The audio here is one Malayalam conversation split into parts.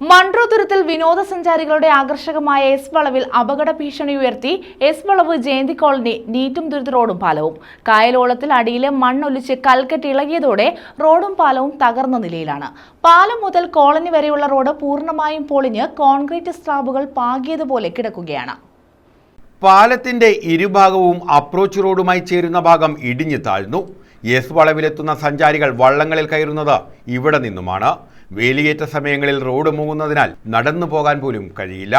മൺട്രോതുരത്തിൽ വിനോദസഞ്ചാരികളുടെ ആകർഷകമായ എസ് വളവിൽ അപകട ഭീഷണി ഉയർത്തി എസ് വളവ് ജയന്തി കോളനി നീറ്റും തുരുത്ത് റോഡും പാലവും. കായലോളത്തിൽ അടിയിലെ മണ്ണൊലിച്ച് കൽക്കെട്ട് ഇളകിയതോടെ റോഡും പാലവും തകർന്ന നിലയിലാണ്. പാലം മുതൽ കോളനി വരെയുള്ള റോഡ് പൂർണമായും പൊളിഞ്ഞ് കോൺക്രീറ്റ് സ്ലാബുകൾ പാകിയതുപോലെ കിടക്കുകയാണ്. പാലത്തിന്റെ ഇരുഭാഗവും അപ്രോച്ച് റോഡുമായി ചേരുന്ന ഭാഗം ഇടിഞ്ഞു താഴ്ന്നു. എസ് വളവിലെത്തുന്ന സഞ്ചാരികൾ വള്ളങ്ങളിൽ കയറുന്നത് ഇവിടെ നിന്നുമാണ്. വേലിയേറ്റ സമയങ്ങളിൽ റോഡ് മൂങ്ങുന്നതിനാൽ നടന്നു പോകാൻ പോലും കഴിയില്ല.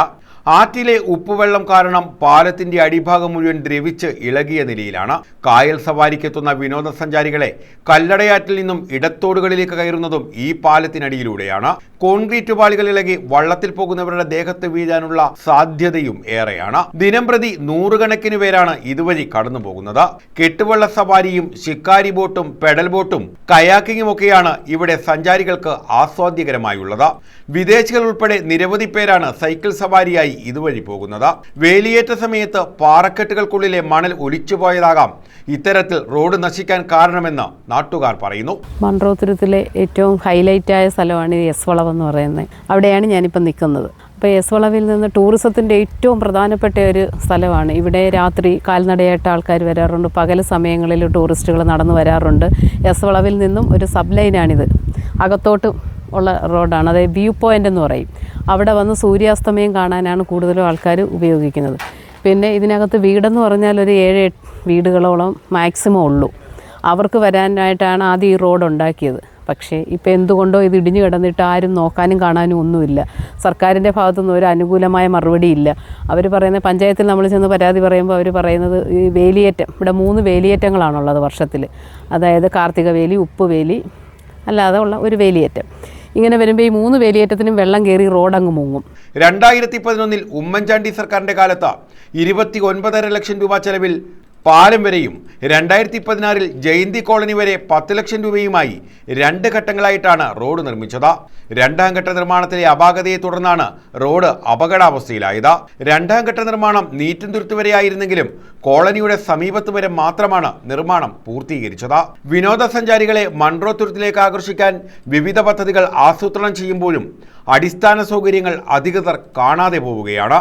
ആറ്റിലെ ഉപ്പുവെള്ളം കാരണം പാലത്തിന്റെ അടിഭാഗം മുഴുവൻ ദ്രവിച്ച് ഇളകിയ നിലയിലാണ്. കായൽ സവാരിക്കെത്തുന്ന വിനോദസഞ്ചാരികളെ കല്ലടയാറ്റിൽ നിന്നും ഇടത്തോടുകളിലേക്ക് കയറുന്നതും ഈ പാലത്തിനടിയിലൂടെയാണ്. കോൺക്രീറ്റ് പാളികൾ ഇളകി വള്ളത്തിൽ പോകുന്നവരുടെ ദേഹത്ത് വീഴാനുള്ള സാധ്യതയും ഏറെയാണ്. ദിനംപ്രതി നൂറുകണക്കിന് പേരാണ് ഇതുവഴി കടന്നു പോകുന്നത്. കെട്ടുവള്ള സവാരിയും ശിക്കാരി ബോട്ടും പെഡൽ ബോട്ടും കയാക്കിങ്ങും ഒക്കെയാണ് ഇവിടെ സഞ്ചാരികൾക്ക് ആസ്വാദ്യകരമായുള്ളത് വിദേശികൾ ഉൾപ്പെടെ നിരവധി പേരാണ് സൈക്കിൾ സവാരിയായി ഇതുവഴി പോകുന്നത്. വേലിയേറ്റ സമയത്ത് പാറക്കെട്ടുകൾക്കുള്ളിലെ മണൽ ഒലിച്ചുപോയതാകാം. ഇത്തരത്തിൽ റോഡ് നശിക്കാൻ കാരണമെന്ന് നാട്ടുകാർ പറയുന്നു. മൺറോത്തുരത്തിലെ ഏറ്റവും ഹൈലൈറ്റ് ആയ സ്ഥലമാണ് ഈ എസ് വളവ് എന്ന് പറയുന്നത്. അവിടെയാണ് ഞാനിപ്പോൾ നിൽക്കുന്നത്. അപ്പോൾ എസ് വളവിൽ നിന്ന് ടൂറിസത്തിന്റെ ഏറ്റവും പ്രധാനപ്പെട്ട ഒരു സ്ഥലമാണ്. ഇവിടെ രാത്രി കാൽനടയായിട്ട് ആൾക്കാർ വരാറുണ്ട്. പകൽ സമയങ്ങളിൽ ടൂറിസ്റ്റുകൾ നടന്നു വരാറുണ്ട്. എസ് വളവിൽ നിന്നും ഒരു സബ് ലൈനാണിത് അകത്തോട്ട് ഉള്ള റോഡാണ് അതായത് വ്യൂ പോയിന്റ് എന്ന് പറയും. അവിടെ വന്ന് സൂര്യാസ്തമയം കാണാനാണ് കൂടുതലും ആൾക്കാർ ഉപയോഗിക്കുന്നത്. പിന്നെ ഇതിനകത്ത് വീടെന്ന് പറഞ്ഞാൽ ഒരു ഏഴ് വീടുകളോളം മാക്സിമം ഉള്ളൂ. അവർക്ക് വരാനായിട്ടാണ് ആദ്യം ഈ റോഡ് ഉണ്ടാക്കിയത്. പക്ഷേ ഇപ്പോൾ എന്തുകൊണ്ടോ ഇത് ഇടിഞ്ഞു കിടന്നിട്ട് ആരും നോക്കാനും കാണാനും ഒന്നുമില്ല. സർക്കാരിന്റെ ഭാഗത്തുനിന്ന് ഒരു അനുകൂലമായ മറുപടി ഇല്ല അവർ പറയുന്ന പഞ്ചായത്തിൽ നമ്മൾ ചെന്ന് പരാതി പറയുമ്പോൾ അവർ പറയുന്നത് ഈ വേലിയേറ്റം ഇവിടെ മൂന്ന് വേലിയേറ്റങ്ങളാണുള്ളത് വർഷത്തിൽ അതായത് കാർത്തിക വേലി ഉപ്പ് വേലി അല്ലാതെ ഉള്ള ഒരു വേലിയേറ്റം. ഇങ്ങനെ വരുമ്പോൾ ഈ മൂന്ന് വേലിയേറ്റത്തിനും വെള്ളം കയറി റോഡങ്ങ് മുങ്ങും. രണ്ടായിരത്തി പതിനൊന്നിൽ ഉമ്മൻചാണ്ടി സർക്കാരിന്റെ കാലത്ത് ഇരുപത്തി ഒൻപതര ലക്ഷം രൂപ ചെലവിൽ പാലം വരെയും രണ്ടായിരത്തി പതിനാറിൽ ജയന്തി കോളനി വരെ പത്ത് ലക്ഷം രൂപയുമായി രണ്ട് ഘട്ടങ്ങളായിട്ടാണ് റോഡ് നിർമ്മിച്ചത്. രണ്ടാം ഘട്ട നിർമ്മാണത്തിലെ അപാകതയെ തുടർന്നാണ് റോഡ് അപകടാവസ്ഥയിലായത്. രണ്ടാം ഘട്ട നിർമ്മാണം നീറ്റും തുരുത്ത് വരെയായിരുന്നെങ്കിലും കോളനിയുടെ സമീപത്ത് വരെ മാത്രമാണ് നിർമ്മാണം പൂർത്തീകരിച്ചത്. വിനോദസഞ്ചാരികളെ മൺട്രോ തുരുത്തിലേക്ക് ആകർഷിക്കാൻ വിവിധ പദ്ധതികൾ ആസൂത്രണം ചെയ്യുമ്പോഴും അടിസ്ഥാന സൗകര്യങ്ങൾ അധികൃതർ കാണാതെ പോവുകയാണ്.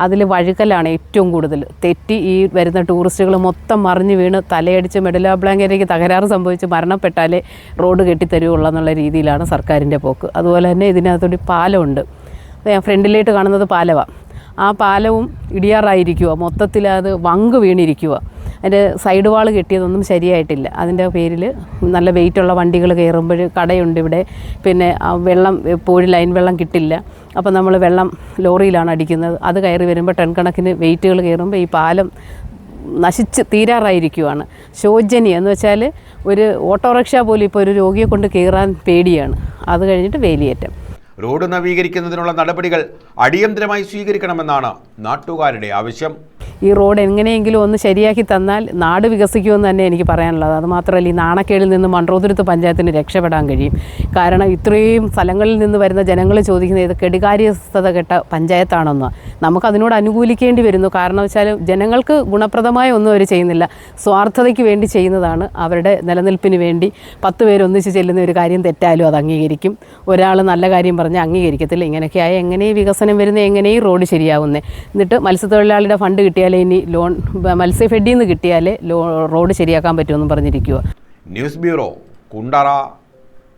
അതിൽ വഴുക്കലാണ് ഏറ്റവും കൂടുതൽ. തെറ്റി ഈ വരുന്ന ടൂറിസ്റ്റുകൾ മൊത്തം മറിഞ്ഞു വീണ് തലയടിച്ച് മെഡല ബ്ലാങ്കേരയ്ക്ക് തകരാറ് സംഭവിച്ച് മരണപ്പെട്ടാലേ റോഡ് കെട്ടിത്തരുള്ളൂ എന്നുള്ള രീതിയിലാണ് സർക്കാരിന്റെ പോക്ക്. അതുപോലെ തന്നെ ഇതിനകത്തൊരു പാലമുണ്ട്. ഞാൻ ഫ്രണ്ടിലേട്ട് കാണുന്നത് പാലമാണ് ആ പാലവും ഇടിയാറായിരിക്കുക. മൊത്തത്തിൽ അത് വങ്ക് വീണിരിക്കുക. അതിന്റെ സൈഡ് വാൾ കെട്ടിയതൊന്നും ശരിയായിട്ടില്ല. അതിന്റെ പേരിൽ നല്ല വെയിറ്റുള്ള വണ്ടികൾ കയറുമ്പോൾ കടയുണ്ട് ഇവിടെ. പിന്നെ ആ വെള്ളം എപ്പോഴും ലൈൻ വെള്ളം കിട്ടില്ല. അപ്പോൾ നമ്മൾ വെള്ളം ലോറിയിലാണ് അടിക്കുന്നത്. അത് കയറി വരുമ്പോൾ ടൺ കണക്കിന് വെയിറ്റുകൾ കയറുമ്പോൾ ഈ പാലം നശിച്ച് തീരാറായിരിക്കുവാണ്. ശോചനീയം. എന്ന് വെച്ചാൽ ഒരു ഓട്ടോറിക്ഷ പോലും ഇപ്പോൾ ഒരു രോഗിയെ കൊണ്ട് കയറാൻ പേടിയാണ്. അത് കഴിഞ്ഞിട്ട് വേലിയേറ്റം. റോഡ് നവീകരിക്കുന്നതിനുള്ള നടപടികൾ അടിയന്തരമായി സ്വീകരിക്കണമെന്നാണ് നാട്ടുകാരുടെ ആവശ്യം. ഈ റോഡ് എങ്ങനെയെങ്കിലും ഒന്ന് ശരിയാക്കി തന്നാൽ നാട് വികസിക്കുമെന്ന് തന്നെ എനിക്ക് പറയാനുള്ളത്. അതുമാത്രമല്ല ഈ നാണക്കേടിൽ നിന്ന് മൺട്രോതുരുത്ത് പഞ്ചായത്തിന് രക്ഷപ്പെടാൻ കഴിയും. കാരണം ഇത്രയും സ്ഥലങ്ങളിൽ നിന്ന് വരുന്ന ജനങ്ങൾ ചോദിക്കുന്നത് ഇത് കെടുകാര്യസ്ഥത കെട്ട പഞ്ചായത്താണെന്ന് നമുക്കതിനോട് അനുകൂലിക്കേണ്ടി വരുന്നു. കാരണം വെച്ചാൽ ജനങ്ങൾക്ക് ഗുണപ്രദമായ ഒന്നും അവർ ചെയ്യുന്നില്ല. സ്വാർത്ഥതയ്ക്ക് വേണ്ടി ചെയ്യുന്നതാണ് അവരുടെ നിലനിൽപ്പിന് വേണ്ടി. പത്ത് പേരൊന്നിച്ച് ചെല്ലുന്ന ഒരു കാര്യം തെറ്റാലും അത് അംഗീകരിക്കും. ഒരാൾ നല്ല കാര്യം പറഞ്ഞ് അംഗീകരിക്കത്തില്ല. ഇങ്ങനെയൊക്കെ ആയ എങ്ങനെ വികസനം വരുന്നത് എങ്ങനെ റോഡ് ശരിയാവുന്നത് എന്നിട്ട് മത്സ്യത്തൊഴിലാളിയുടെ ഫണ്ട് കിട്ടിയാലേ ഇനി ലോൺ മത്സ്യഫെഡിൽ നിന്ന് കിട്ടിയാലേ റോഡ് ശരിയാക്കാൻ പറ്റുമെന്നും പറഞ്ഞിരിക്കുക ന്യൂസ് ബ്യൂറോ കുണ്ടറ.